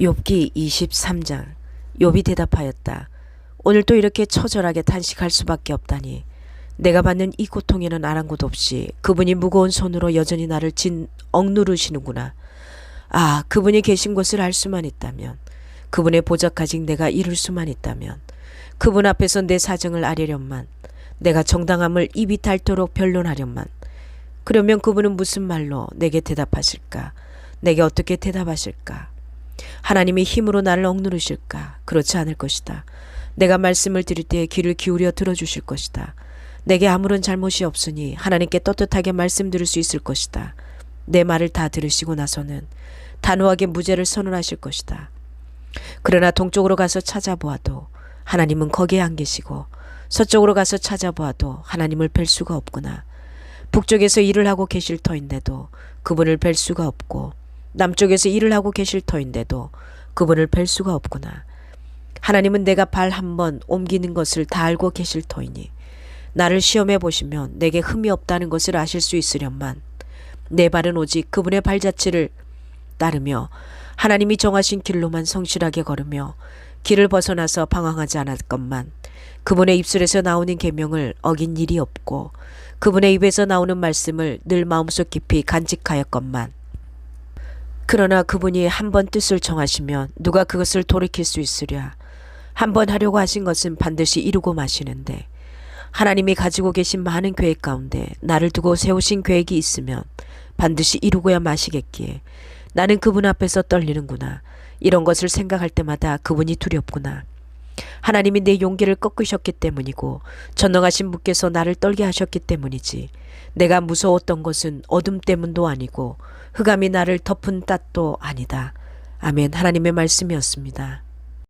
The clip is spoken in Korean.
욥기 23장 욥이 대답하였다. 오늘 또 이렇게 처절하게 탄식할 수밖에 없다니. 내가 받는 이 고통에는 아랑곳 없이 그분이 무거운 손으로 여전히 나를 진 억누르시는구나. 아, 그분이 계신 곳을 알 수만 있다면, 그분의 보좌까지 내가 이룰 수만 있다면, 그분 앞에서 내 사정을 아뢰련만, 내가 정당함을 입이 닳도록 변론하련만, 그러면 그분은 무슨 말로 내게 대답하실까? 내게 어떻게 대답하실까? 하나님이 힘으로 나를 억누르실까? 그렇지 않을 것이다. 내가 말씀을 드릴 때 귀를 기울여 들어주실 것이다. 내게 아무런 잘못이 없으니 하나님께 떳떳하게 말씀드릴 수 있을 것이다. 내 말을 다 들으시고 나서는 단호하게 무죄를 선언하실 것이다. 그러나 동쪽으로 가서 찾아보아도 하나님은 거기에 안 계시고 서쪽으로 가서 찾아보아도 하나님을 뵐 수가 없구나. 북쪽에서 일을 하고 계실 터인데도 그분을 뵐 수가 없고 남쪽에서 일을 하고 계실 터인데도 그분을 뵐 수가 없구나. 하나님은 내가 발 한 번 옮기는 것을 다 알고 계실 터이니 나를 시험해 보시면 내게 흠이 없다는 것을 아실 수 있으련만 내 발은 오직 그분의 발자취를 따르며 하나님이 정하신 길로만 성실하게 걸으며 길을 벗어나서 방황하지 않았건만 그분의 입술에서 나오는 계명을 어긴 일이 없고 그분의 입에서 나오는 말씀을 늘 마음속 깊이 간직하였건만 그러나 그분이 한 번 뜻을 정하시면 누가 그것을 돌이킬 수 있으랴. 한 번 하려고 하신 것은 반드시 이루고 마시는데 하나님이 가지고 계신 많은 계획 가운데 나를 두고 세우신 계획이 있으면 반드시 이루고야 마시겠기에 나는 그분 앞에서 떨리는구나. 이런 것을 생각할 때마다 그분이 두렵구나. 하나님이 내 용기를 꺾으셨기 때문이고 전능하신 분께서 나를 떨게 하셨기 때문이지. 내가 무서웠던 것은 어둠 때문도 아니고 흑암이 나를 덮은 탓도 아니다. 아멘. 하나님의 말씀이었습니다.